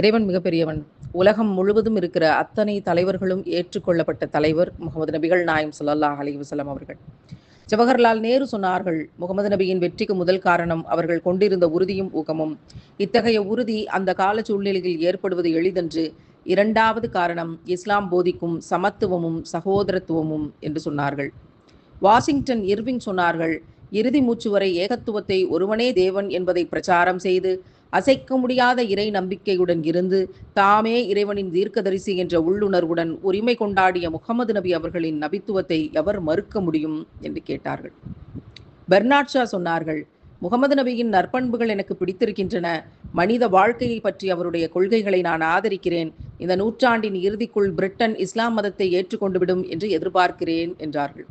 இறைவன் மிகப்பெரியவன். உலகம் முழுவதும் இருக்கிற அத்தனை தலைவர்களும் ஏற்றுக்கொள்ளப்பட்ட தலைவர் முகமது நபிகள் நாயம் ஸல்லல்லாஹு அலி வஸல்லம் அவர்கள். ஜவஹர்லால் நேரு சொன்னார்கள் முகமது நபியின் வெற்றிக்கு முதல் காரணம் அவர்கள் கொண்டிருந்த உறுதியும் ஊக்கமும். இத்தகைய உறுதி அந்த கால சூழ்நிலையில் ஏற்படுவது எளிதன்று இரண்டாவது காரணம் இஸ்லாம் போதிக்கும் சமத்துவமும் சகோதரத்துவமும் என்று சொன்னார்கள். வாஷிங்டன் இர்விங் சொன்னார்கள் இறுதி மூச்சு வரை ஏகத்துவத்தை ஒருவனே தேவன் என்பதை பிரச்சாரம் செய்து அசைக்க முடியாத இறை நம்பிக்கையுடன் இருந்து தாமே இறைவனின் தீர்க்கதரிசி என்ற உள்ளுணர்வுடன் உரிமை கொண்டாடிய முகமது நபி அவர்களின் நபித்துவத்தை எவர் மறுக்க முடியும் என்று கேட்டார்கள். பெர்னாட் ஷா சொன்னார்கள் முகமது நபியின் நற்பண்புகள் எனக்கு பிடித்திருக்கின்றன. மனித வாழ்க்கையை பற்றி அவருடைய கொள்கைகளை நான் ஆதரிக்கிறேன். இந்த நூற்றாண்டின் இறுதிக்குள் பிரிட்டன் இஸ்லாம் மதத்தை ஏற்றுக்கொண்டு விடும் என்று எதிர்பார்க்கிறேன் என்றார்கள்.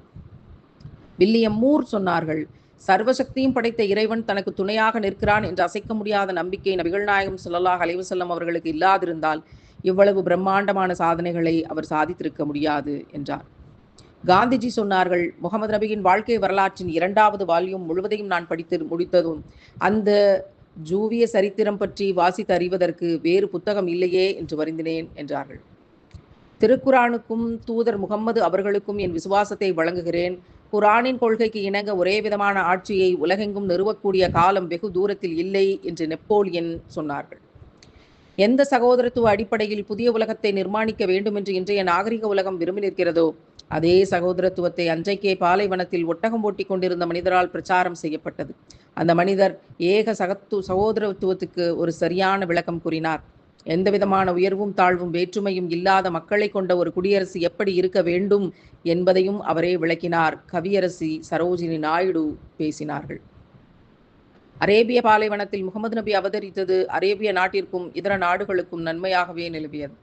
வில்லியம் மூர் சொன்னார்கள் சர்வசக்தியும் படைத்த இறைவன் தனக்கு துணையாக நிற்கிறான் என்று அசைக்க முடியாத நம்பிக்கை நபிகள்நாயகம் நாயகம் அலைவு அலைஹி அவர்களுக்கு இல்லாதிருந்தால் இவ்வளவு பிரம்மாண்டமான சாதனைகளை அவர் சாதித்திருக்க முடியாது என்றார். காந்திஜி சொன்னார்கள் முகமது நபியின் வாழ்க்கை வரலாற்றின் இரண்டாவது வால்யூம் முழுவதையும் நான் படித்து முடித்ததும் அந்த ஜூவிய சரித்திரம் பற்றி வாசித்து அறிவதற்கு வேறு புத்தகம் இல்லையே என்று வருந்தினேன் என்றார்கள். திருக்குரானுக்கும் தூதர் முகம்மது அவர்களுக்கும் என் விசுவாசத்தை வழங்குகிறேன். குரானின் கொள்கைக்கு இணங்க ஒரே விதமான ஆட்சியை உலகெங்கும் நிறுவக்கூடிய காலம் வெகு தூரத்தில் இல்லை என்று நெப்போலியன் சொன்னார்கள். எந்த சகோதரத்துவ அடிப்படையில் புதிய உலகத்தை நிர்மாணிக்க வேண்டும் என்று இன்றைய நாகரிக உலகம் விரும்பி நிற்கிறதோ அதே சகோதரத்துவத்தை அன்றைக்கே பாலைவனத்தில் ஒட்டகம் ஓட்டிக் கொண்டிருந்த மனிதரால் பிரச்சாரம் செய்யப்பட்டது. அந்த மனிதர் ஏக சகத்து சகோதரத்துவத்துக்கு ஒரு சரியான விளக்கம் கூறினார். எந்த விதமான உயர்வும் தாழ்வும் வேற்றுமையும் இல்லாத மக்களை கொண்ட ஒரு குடியரசு எப்படி இருக்க வேண்டும் என்பதையும் அவரே விளக்கினார். கவியரசி சரோஜினி நாயுடு பேசினார்கள். அரேபிய பாலைவனத்தில் முகமது நபி அவதரித்தது அரேபிய நாட்டிற்கும் இதர நாடுகளுக்கும் நன்மையாகவே நிலவியது.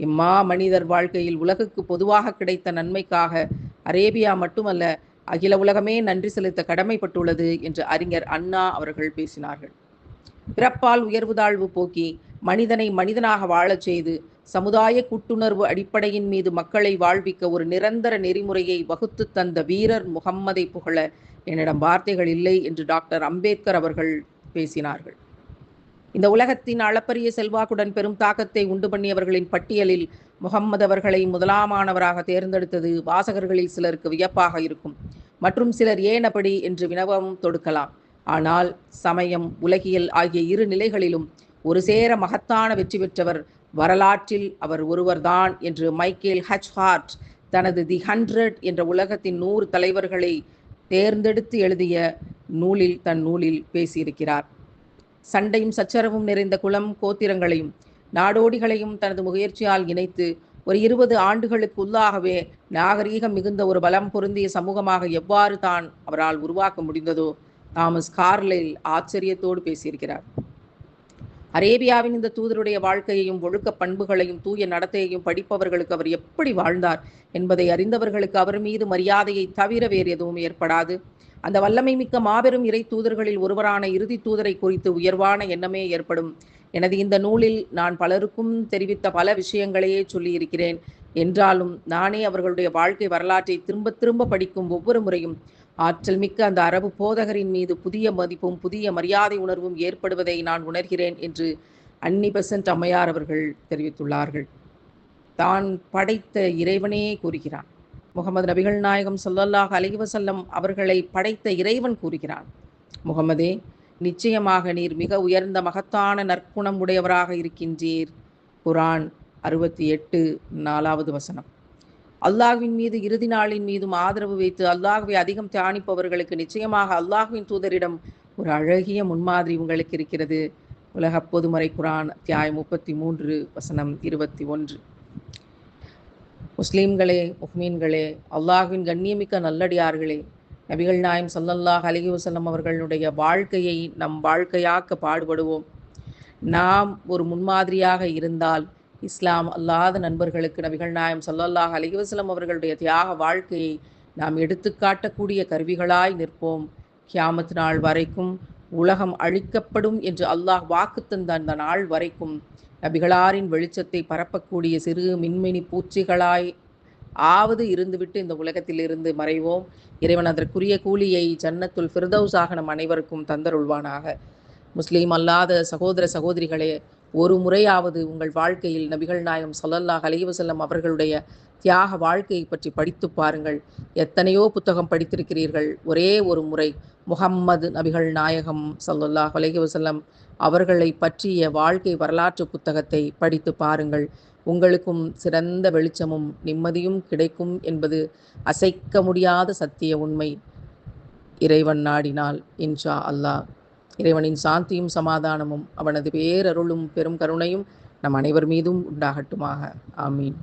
இம்மா மனிதர் வாழ்க்கையில் உலகுக்கு பொதுவாக கிடைத்த நன்மைக்காக அரேபியா மட்டுமல்ல அகில உலகமே நன்றி செலுத்த கடமைப்பட்டுள்ளது என்று அறிஞர் அண்ணா அவர்கள் பேசினார்கள். பிறப்பால் உயர்வு தாழ்வு போக்கி மனிதனை மனிதனாக வாழச் செய்து சமுதாய கூட்டுணர்வு அடிப்படையின் மீது மக்களை வாழ்விக்க ஒரு நிரந்தர நெறிமுறையை வகுத்து தந்த வீரர் முகம்மதை புகழ என்னிடம் வார்த்தைகள் இல்லை என்று டாக்டர் அம்பேத்கர் அவர்கள் பேசினார்கள். இந்த உலகத்தின் அளப்பரிய செல்வாக்குடன் பெரும் தாக்கத்தை உண்டு பண்ணியவர்களின் பட்டியலில் முகம்மது அவர்களை முதலாமானவராக தேர்ந்தெடுத்தது வாசகர்களில் சிலருக்கு வியப்பாக இருக்கும். மற்றும் சிலர் ஏன் அப்படி என்று வினவம் தொடுக்கலாம். ஆனால் சமயம் உலகியல் ஆகிய இரு நிலைகளிலும் ஒரு சேர மகத்தான வெற்றி பெற்றவர் வரலாற்றில் அவர் ஒருவர்தான் என்று மைக்கேல் ஹச் ஹார்ட் தனது தி ஹண்ட்ரட் என்ற உலகத்தின் நூறு தலைவர்களை தேர்ந்தெடுத்து எழுதிய நூலில் தன் நூலில் பேசியிருக்கிறார். சண்டையும் சச்சரவும் நிறைந்த குளம் கோத்திரங்களையும் நாடோடிகளையும் தனது முயற்சியால் இணைத்து ஒரு இருபது ஆண்டுகளுக்கு உள்ளாகவே நாகரீகம் மிகுந்த ஒரு பலம் பொருந்திய சமூகமாக எவ்வாறு தான் அவரால் உருவாக்க முடிந்ததோ தாமஸ் கார்லைல் ஆச்சரியத்தோடு பேசியிருக்கிறார். அரேபியாவின் இந்த தூதருடைய வாழ்க்கையையும் ஒழுக்க பண்புகளையும் தூய நடத்தையையும் படிப்பவர்களுக்கு அவர் எப்படி வாழ்ந்தார் என்பதை அறிந்தவர்களுக்கு அவர் மீது மரியாதையை தவிர வேறு எதுவும் ஏற்படாது. அந்த வல்லமை மிக்க மாபெரும் இறை தூதர்களில் ஒருவரான இறுதி தூதரை குறித்து உயர்வான எண்ணமே ஏற்படும். எனது இந்த நூலில் நான் பலருக்கும் தெரிவித்த பல விஷயங்களையே சொல்லியிருக்கிறேன். என்றாலும் நானே அவர்களுடைய வாழ்க்கை வரலாற்றை திரும்ப திரும்ப படிக்கும் ஒவ்வொரு முறையும் ஆற்றல் மிக்க அந்த அரபு போதகரின் மீது புதிய மதிப்பும் புதிய மரியாதை உணர்வும் ஏற்படுவதை நான் உணர்கிறேன் என்று அன்னி பெசன்ட் அம்மையார் அவர்கள் தெரிவித்துள்ளார்கள். தான் படைத்த இறைவனே கூறுகிறான். முகமது நபிகள் நாயகம் சொல்லல்லாஹ் அலிவசல்லம் அவர்களை படைத்த இறைவன் கூறுகிறான். முகமதே நிச்சயமாக நீர் மிக உயர்ந்த மகத்தான நற்குணம் உடையவராக இருக்கின்றீர். குரான் அறுபத்தி எட்டு நாலாவது வசனம். அல்லாஹ்வின் மீது இறுதி நாளின் மீதும் ஆதரவு வைத்து அல்லாஹ்வை அதிகம் தியானிப்பவர்களுக்கு நிச்சயமாக அல்லாஹ்வின் தூதரிடம் ஒரு அழகிய முன்மாதிரி உங்களுக்கு இருக்கிறது. உலக பொதுமறை குரான் அத்தியாயம் முப்பத்தி மூன்று வசனம் இருபத்தி ஒன்று முஸ்லீம்களே முஹ்மீன்களே அல்லாஹுவின் கண்ணியமிக்க நல்லடியார்களே நபிகள் நாயம் சல்லல்லாஹ் அலிஹி வசல்லம் அவர்களுடைய வாழ்க்கையை நம் வாழ்க்கையாக்க பாடுபடுவோம். நாம் ஒரு முன்மாதிரியாக இருந்தால் இஸ்லாம் அல்லாத நண்பர்களுக்கு நபிகள் நாயம் சல்லல்லாஹ் அலிவசலம் அவர்களுடைய தியாக வாழ்க்கையை நாம் எடுத்துக்காட்டக்கூடிய கருவிகளாய் நிற்போம். கியாமத் நாள் வரைக்கும் உலகம் அழிக்கப்படும் என்று அல்லாஹ் வாக்கு தந்த அந்த நாள் வரைக்கும் நபிகளாரின் வெளிச்சத்தை பரப்பக்கூடிய சிறு மின்மினி பூச்சிகளாய் ஆவது இருந்துவிட்டு இந்த உலகத்தில் இருந்து மறைவோம். இறைவன் அதற்குரிய கூலியை ஜன்னத்துல் ஃபிர்தௌஸாக நம் அனைவருக்கும் தந்தருள்வானாக. முஸ்லீம் அல்லாத சகோதர சகோதரிகளே ஒரு முறையாவது உங்கள் வாழ்க்கையில் நபிகள் நாயகம் சொல்லல்லாஹ் அலைவசல்லம் அவர்களுடைய தியாக வாழ்க்கையை பற்றி படித்து பாருங்கள். எத்தனையோ புத்தகம் படித்திருக்கிறீர்கள். ஒரே ஒரு முறை முகம்மது நபிகள் நாயகம் சல்லுல்லாஹ் அலைவசல்லம் அவர்களை பற்றிய வாழ்க்கை வரலாற்று புத்தகத்தை படித்து பாருங்கள். உங்களுக்கும் சிறந்த வெளிச்சமும் நிம்மதியும் கிடைக்கும் என்பது அசைக்க முடியாத சத்திய உண்மை இறைவன் நாடினால் இன்ஷா அல்லாஹ். இறைவனின் சாந்தியும் சமாதானமும் அவனது பேரருளும் பெரும் கருணையும் நம் அனைவர் மீதும் உண்டாகட்டுமாக. ஆமீன்.